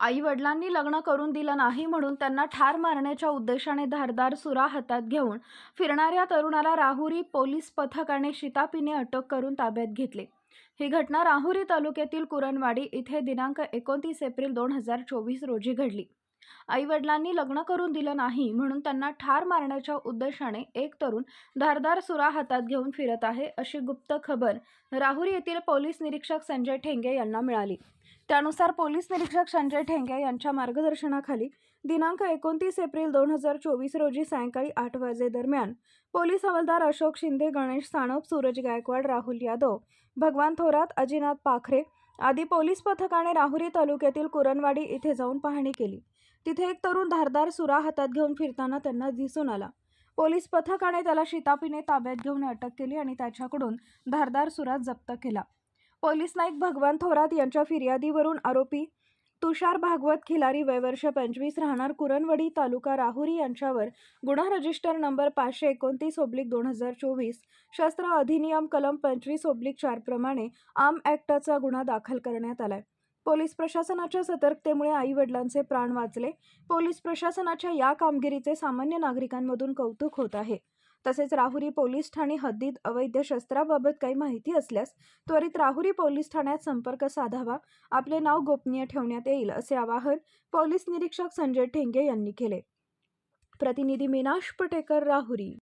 आई वडिलांनी लग्न करून दिलं नाही म्हणून त्यांना ठार मारण्याच्या उद्देशाने धारदार सुरा हातात घेऊन फिरणाऱ्या तरुणाला राहुरी पोलीस पथकाने शितापीने अटक करून ताब्यात घेतले. ही घटना राहुरी तालुक्यातील कुरणवाडी इथे दिनांक एकोणतीस एप्रिल दोन हजार चोवीस रोजी घडली. आई वडिलांनी लग्न करून दिलं नाही म्हणून त्यांना ठार मारण्याच्या उद्देशाने एक तरुण धारदार सुरा हातात घेऊन फिरत आहे अशी गुप्त खबर राहुरी येथील पोलीस निरीक्षक संजय ठेंगे यांना मिळाली. त्यानुसार पोलीस निरीक्षक संजय ठेंगे यांच्या मार्गदर्शनाखाली दिनांक एकोणतीस एप्रिल दोन हजार चोवीस रोजी सायंकाळी आठ वाजेदरम्यान पोलीस हवालदार अशोक शिंदे गणेश साणप सूरज गायकवाड राहुल यादव भगवान थोरात अजिनाथ पाखरे आदी पोलीस पथकाने राहुरी तालुक्यातील कुरणवाडी इथे जाऊन पाहणी केली. तिथे एक तरुण धारदार सुरा हातात घेऊन फिरताना त्यांना दिसून आला. पोलीस पथकाने त्याला शितापीने ताब्यात घेऊन अटक केली आणि त्याच्याकडून धारदार सुरा जप्त केला. पोलीस नाईक भगवान थोरात यांच्या फिर्यादीवरून आरोपी तुषार भागवत खिलारी वयवर्ष पंचवीस राहणार कुरणवडी तालुका राहुरी यांच्यावर गुन्हा रजिस्टर नंबर पाचशे एकोणतीस ओब्लिक दोन हजार चोवीस शस्त्र अधिनियम कलम पंचवीस ओब्लिक चारप्रमाणे आम आर्म ॲक्टचा गुन्हा दाखल करण्यात आलाय. पोलीस प्रशासनाच्या सतर्कतेमुळे आई वडिलांचे प्राण वाचले. पोलीस प्रशासनाच्या या कामगिरीचे सामान्य नागरिकांमधून कौतुक होत आहे. तसेच राहुरी पोलीस ठाणे हद्दीत अवैध शस्त्राबाबत काही माहिती असल्यास त्वरित राहुरी पोलीस ठाण्यात संपर्क साधावा. आपले नाव गोपनीय ठेवण्यात येईल असे आवाहन पोलीस निरीक्षक संजय ठेंगे यांनी केले. प्रतिनिधी मीनाश पटेकर राहुरी.